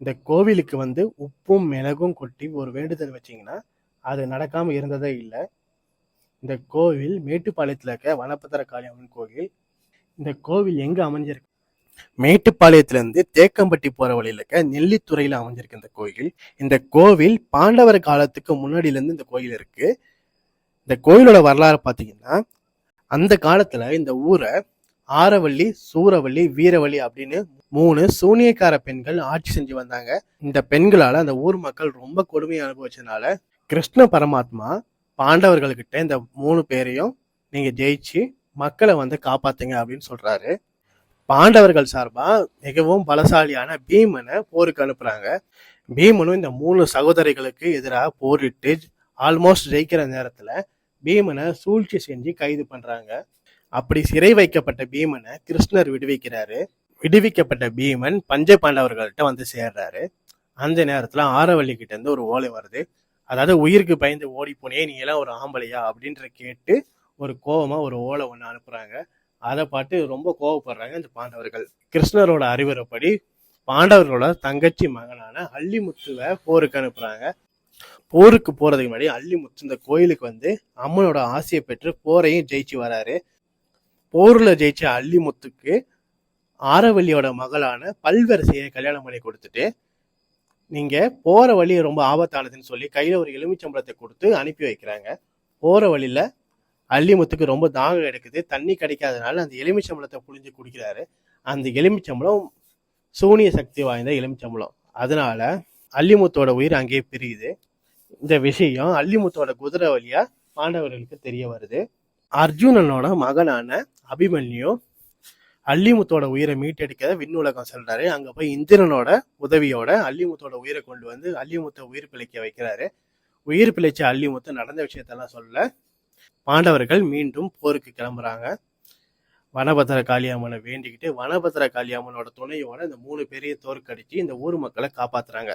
இந்த கோவிலுக்கு வந்து உப்பும் மிளகும் கொட்டி ஒரு வேண்டுதல் வச்சீங்கன்னா அது நடக்காமல் இருந்ததே இல்லை. இந்த கோவில் மேட்டுப்பாளையத்தில் இருக்க வனபத்திர காளியம்மன் கோவில் இந்த கோவில் எங்கே அமைஞ்சிருக்கு? மேட்டுப்பாளையத்திலிருந்து தேக்கம்பட்டி போற வழியில இருக்க நெல்லித்துறையில அமைஞ்சிருக்கு இந்த கோயில் இந்த கோவில் பாண்டவர் காலத்துக்கு முன்னாடியிலேருந்து இந்த கோயில் இருக்கு. இந்த கோயிலோட வரலாறு பார்த்தீங்கன்னா அந்த காலத்துல இந்த ஊரை ஆரவள்ளி சூரவள்ளி வீரவள்ளி அப்படின்னு மூணு சூனியக்கார பெண்கள் ஆட்சி செஞ்சு வந்தாங்க. இந்த பெண்களால அந்த ஊர் மக்கள் ரொம்ப கொடுமையை அனுபவிச்சதுனால கிருஷ்ண பரமாத்மா பாண்டவர்கள்கிட்ட இந்த மூணு பேரையும் நீங்க ஜெயிச்சு மக்களை வந்து காப்பாத்துங்க அப்படின்னு சொல்றாரு. பாண்டவர்கள் சார்பா மிகவும் பலசாலியான பீமனை போருக்கு அனுப்புறாங்க. பீமனும் இந்த மூணு சகோதரிகளுக்கு எதிராக போரிட்டு ஆல்மோஸ்ட் ஜெயிக்கிற நேரத்துல பீமனை சூழ்ச்சி செஞ்சு கைது பண்றாங்க. அப்படி சிறை வைக்கப்பட்ட பீமனை கிருஷ்ணர் விடுவிக்கிறாரு. விடுவிக்கப்பட்ட பீமன் பஞ்ச பாண்டவர்கள்ட்ட வந்து சேர்றாரு. அந்த நேரத்துல ஆரவள்ளி கிட்ட இருந்து ஒரு ஓலை வருது. அதாவது உயிருக்கு பயந்து ஓடி போனே நீ எல்லாம் ஒரு ஆம்பளையா? அப்படின்ற கேட்டு ஒரு கோபமா ஒரு ஓலை ஒன்று அனுப்புறாங்க. அதை பார்த்து ரொம்ப கோவப்படுறாங்க இந்த பாண்டவர்கள். கிருஷ்ணரோட அறிவுரைப்படி பாண்டவர்களோட தங்கச்சி மகனான அள்ளிமுத்துவை போருக்கு அனுப்புறாங்க. போருக்கு போறதுக்கு முன்னாடி அள்ளிமுத்து இந்த கோயிலுக்கு வந்து அம்மனோட ஆசையை பெற்று போரையும் ஜெயிச்சு வராரு. போரில் ஜெயிச்ச அள்ளிமுத்துக்கு ஆரவல்லியோட மகளான பல்வரிசையை கல்யாணம் பண்ணி கொடுத்துட்டு நீங்கள் போகிற வழி ரொம்ப ஆபத்தானதுன்னு சொல்லி கையில் ஒரு எலுமிச்சம்பழத்தை கொடுத்து அனுப்பி வைக்கிறாங்க. போகிற வழியில் அள்ளிமுத்துக்கு ரொம்ப தாகம் எடுக்குது தண்ணி கிடைக்காதனால அந்த எலுமிச்சம்பளத்தை புழிஞ்சு குடிக்கிறாரு. அந்த எலுமிச்சம்பளம் சூனிய சக்தி வாய்ந்த எலுமிச்சம்பளம் அதனால அள்ளிமுத்தோட உயிர் அங்கேயே பிரியுது. இந்த விஷயம் அள்ளிமுத்தோட குதிரை வழியாக பாண்டவர்களுக்கு தெரிய வருது. அர்ஜுனனோட மகனான அபிமன்யு அள்ளிமுத்தோட உயிரை மீட்டெடுக்க விண்ணுலகம் செல்றாரு. அங்க போய் இந்திரனோட உதவியோட அள்ளிமுத்தோட உயிரை கொண்டு வந்து அள்ளிமுத்தை உயிர் பிழைக்க வைக்கிறாரு. உயிர் பிழைச்ச அள்ளிமுத்து நடந்த விஷயத்தெல்லாம் சொல்ல பாண்டவர்கள் மீண்டும் போருக்கு கிளம்புறாங்க. வனபத்திர காளியம்மனை வேண்டிக்கிட்டு வனபத்திர காளியம்மனோட துணையோட இந்த மூணு பேரையும் தோற்கடிச்சு இந்த ஊர் மக்களை காப்பாத்துறாங்க.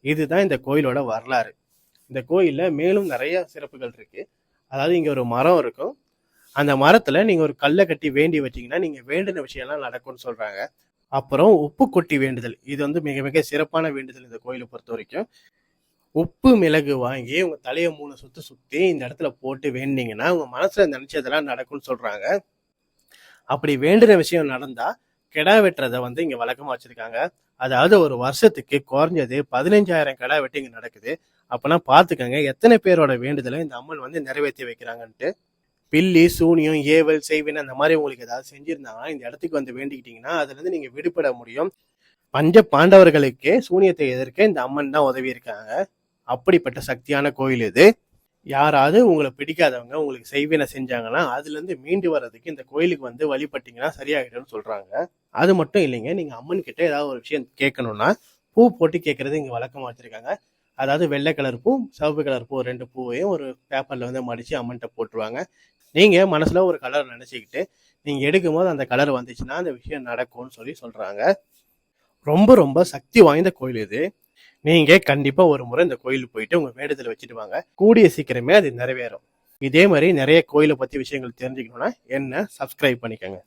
இதுதான் இந்த கோயிலோட வரலாறு. இந்த கோயிலில் மேலும் நிறைய சிறப்புகள் இருக்கு. அதாவது இங்க ஒரு மரம் இருக்கும். அந்த மரத்துல நீங்க ஒரு கல்லை கட்டி வேண்டி வச்சீங்கன்னா நீங்க வேண்டின விஷயம்லாம் நடக்கும்னு சொல்றாங்க. அப்புறம் உப்பு கொட்டி வேண்டுதல். இது வந்து மிக மிக சிறப்பான வேண்டுதல் இந்த கோயிலை பொறுத்த வரைக்கும். உப்பு மிளகு வாங்கி உங்க தலையை மூணு சுத்து சுத்தி இந்த இடத்துல போட்டு வேண்டிங்கன்னா உங்க மனசுல நினைச்சதெல்லாம் நடக்கும்னு சொல்றாங்க. அப்படி வேண்டின விஷயம் நடந்தா கிடா வெட்டுறதை வந்து இங்க வழக்கமா வச்சிருக்காங்க. அதாவது ஒரு வருஷத்துக்கு குறைஞ்சது பதினஞ்சாயிரம் கிடா வெட்டு இங்க நடக்குது. அப்பனா பாத்துக்கங்க எத்தனை பேரோட வேண்டுதலை இந்த அம்மன் வந்து நிறைவேற்றி வைக்கிறாங்கன்ட்டு. பில்லி சூனியம் ஏவல் செய்வின் அந்த மாதிரி உங்களுக்கு ஏதாவது செஞ்சிருந்தாங்கன்னா இந்த இடத்துக்கு வந்து வேண்டிக்கிட்டீங்கன்னா அதுலேருந்து நீங்கள் விடுபட முடியும். பஞ்ச பாண்டவர்களுக்கே சூனியத்தை எதிர்க்க இந்த அம்மன் தான் உதவி இருக்காங்க. அப்படிப்பட்ட சக்தியான கோயில் இது. யாராவது உங்களை பிடிக்காதவங்க உங்களுக்கு செய்வினை செஞ்சாங்கன்னா அதுலேருந்து மீண்டு வர்றதுக்கு இந்த கோயிலுக்கு வந்து வழிபட்டிங்கன்னா சரியாகிடும்னு சொல்கிறாங்க அது மட்டும் இல்லைங்க நீங்கள் அம்மன் கிட்ட ஏதாவது ஒரு விஷயம் கேட்கணும்னா பூ போட்டு கேட்குறது இங்கே வழக்கமாக வச்சுருக்காங்க. அதாவது வெள்ளை கலர் பூ சிவப்பு கலர் பூ ரெண்டு பூவையும் ஒரு பேப்பரில் வந்து மடித்து அம்மன்கிட்ட போட்டுருவாங்க. நீங்கள் மனசில் ஒரு கலர் நினச்சிக்கிட்டு நீங்கள் எடுக்கும்போது அந்த கலர் வந்துச்சுன்னா அந்த விஷயம் நடக்கும்னு சொல்லி சொல்கிறாங்க ரொம்ப ரொம்ப சக்தி வாய்ந்த கோயில் இது. நீங்கள் கண்டிப்பாக ஒரு முறை இந்த கோயிலுக்கு போயிட்டு உங்கள் மேடத்தில் வச்சுட்டு வாங்க. கூடிய சீக்கிரமே அது நிறைவேறும். இதே மாதிரி நிறைய கோயிலை பற்றி விஷயங்கள் தெரிஞ்சுக்கணும்னா என்ன சப்ஸ்கிரைப் பண்ணிக்கோங்க.